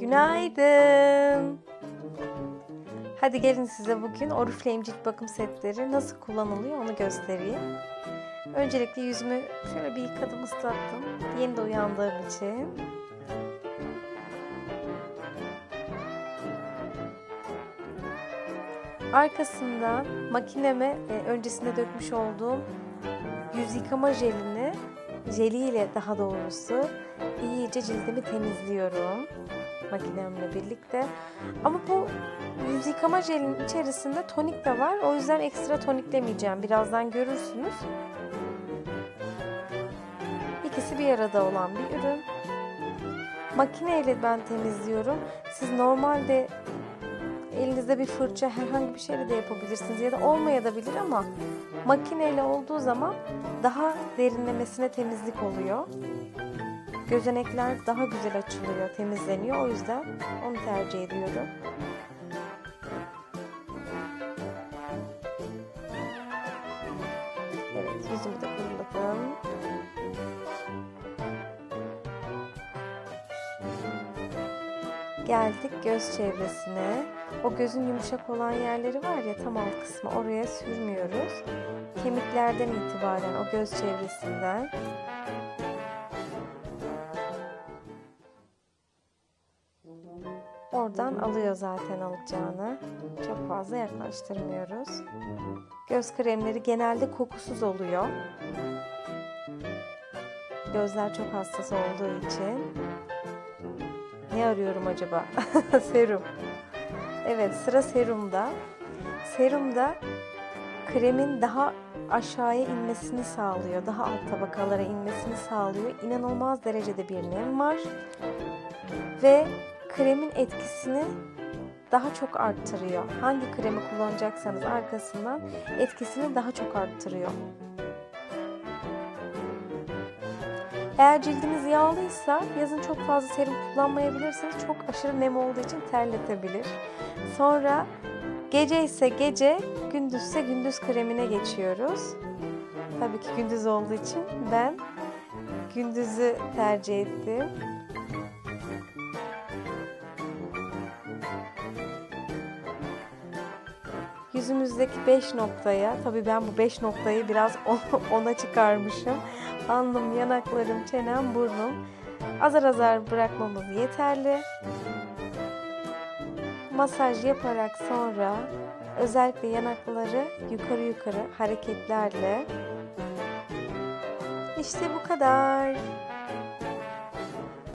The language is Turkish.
Günaydın. Hadi gelin size bugün Oriflame cilt bakım setleri nasıl kullanılıyor onu göstereyim. Öncelikle yüzümü şöyle bir yıkadım ıslattım. Yeni de uyandığım için. Arkasından makineme e, öncesinde dökmüş olduğum yüz yıkama jelini, jeliyle daha doğrusu iyice cildimi temizliyorum makinemle birlikte. Ama bu yüz yıkama jelinin içerisinde tonik de var. O yüzden ekstra toniklemeyeceğim. Birazdan görürsünüz. İkisi bir arada olan bir ürün. Makineyle ben temizliyorum. Siz normalde elinizde bir fırça herhangi bir şeyle de yapabilirsiniz ya da olmayabilir ama makineyle olduğu zaman daha derinlemesine temizlik oluyor. Gözenekler daha güzel açılıyor, temizleniyor. O yüzden onu tercih ediyorum. Evet, yüzümü de Geldik göz çevresine. O gözün yumuşak olan yerleri var ya tam alt kısmı oraya sürmüyoruz. Kemiklerden itibaren o göz çevresinden Oradan alıyor zaten alacağını. Çok fazla yaklaştırmıyoruz. Göz kremleri genelde kokusuz oluyor. Gözler çok hassas olduğu için. Ne arıyorum acaba? Serum. Evet sıra serumda. Serumda kremin daha aşağıya inmesini sağlıyor. Daha alt tabakalara inmesini sağlıyor. İnanılmaz derecede bir nem var. Ve kremin etkisini daha çok arttırıyor. Hangi kremi kullanacaksanız arkasından etkisini daha çok arttırıyor. Eğer cildiniz yağlıysa yazın çok fazla serum kullanmayabilirsiniz. Çok aşırı nem olduğu için terletebilir. Sonra gece ise gece, gündüzse gündüz kremine geçiyoruz. Tabii ki gündüz olduğu için ben gündüzü tercih ettim. Yüzümüzdeki 5 noktaya, tabii ben bu 5 noktayı biraz ona çıkarmışım. Alnım, yanaklarım, çenem, burnum. Azar azar bırakmamız yeterli. Masaj yaparak sonra özellikle yanakları yukarı yukarı hareketlerle işte bu kadar.